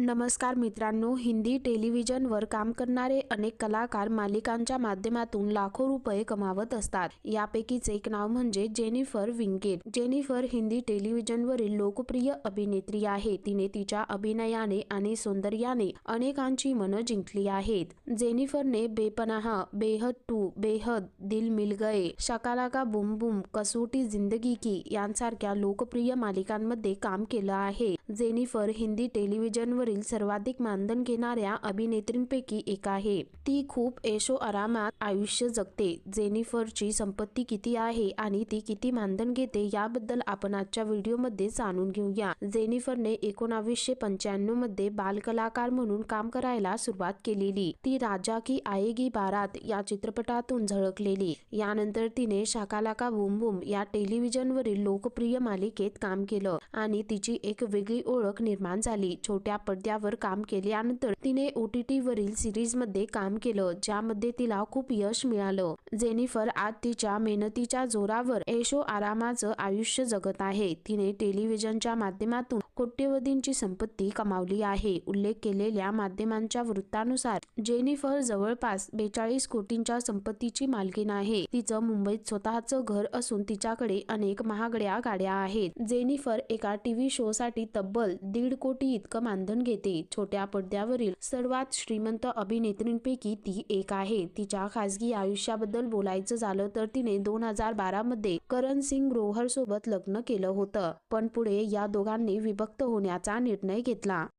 नमस्कार मित्रांनो हिंदी टेलिव्हिजनवर काम करणारे अनेक कलाकार मालिकांच्या माध्यमातून लाखो रुपये कमावत असतात. यापैकीच एक नाव म्हणजे जेनिफर विंकेट. जेनिफर हिंदी टेलिव्हिजनवरील लोकप्रिय अभिनेत्री आहे. तिने तिच्या अभिनयाने आणि सौंदर्याने अनेकांची मनं जिंकली आहेत. जेनिफरने बेपनाह बेहद टू बेहद दिल मिल गए शकालाका बुम बुम कसोटी जिंदगी की यांसारख्या लोकप्रिय मालिकांमध्ये काम केलं आहे. जेनिफर हिंदी टेलिव्हिजनवरील सर्वाधिक मानधन घेणाऱ्या अभिनेत्रींपैकी एक आहे. ती खूप ऐशो आरामात आयुष्य जगते. जेनिफरची संपत्ती किती आहे आणि ती किती मानधन घेते याबद्दल आपण आजच्या व्हिडिओमध्ये जाणून घेऊया. जेनिफरने एकोणावीसशे पंच्याण्णवमध्ये बालकलाकार म्हणून काम करायला सुरुवात केलेली. ती राजा की आएगी बारात या चित्रपटातून झळकलेली. यानंतर तिने शाकालाका बुम बुम या टेलिव्हिजनवरील लोकप्रिय मालिकेत काम केलं आणि तिची एक वेगळी ओळख निर्माण झाली. छोट्या पडद्यावर काम केल्यानंतर तिने ओ टी टी वरील सिरीजमध्ये काम केलं ज्यामध्ये तिला खूप यश मिळालं. जेनिफर आज तिच्या मेहनतीच्या जोरावर ऐशो आरामाचं आयुष्य जगत आहे. तिने टेलिव्हिजनच्या माध्यमातून कोट्यवधींची संपत्ती कमावली आहे. उल्लेख केलेल्या माध्यमांच्या वृत्तानुसार जेनिफर जवळपास बेचाळीस कोटींच्या संपत्तीची मालकीण आहे. तिचं मुंबईत स्वतःचं घर असून तिच्याकडे अनेक महागड्या गाड्या आहेत. जेनिफर एका टीव्ही शो साठी तब्बल दीड कोटी इतकं मानधन घेते. छोट्या पडद्यावरील सर्वात श्रीमंत अभिनेत्रींपैकी ती एक आहे. तिच्या खासगी आयुष्याबद्दल बोलायचं झालं तर तिने दोन हजार बारा मध्ये करण सिंग ग्रोव्हर सोबत लग्न केलं होतं. पण पुढे या दोघांनी विभक्त होण्याचा निर्णय घेतला.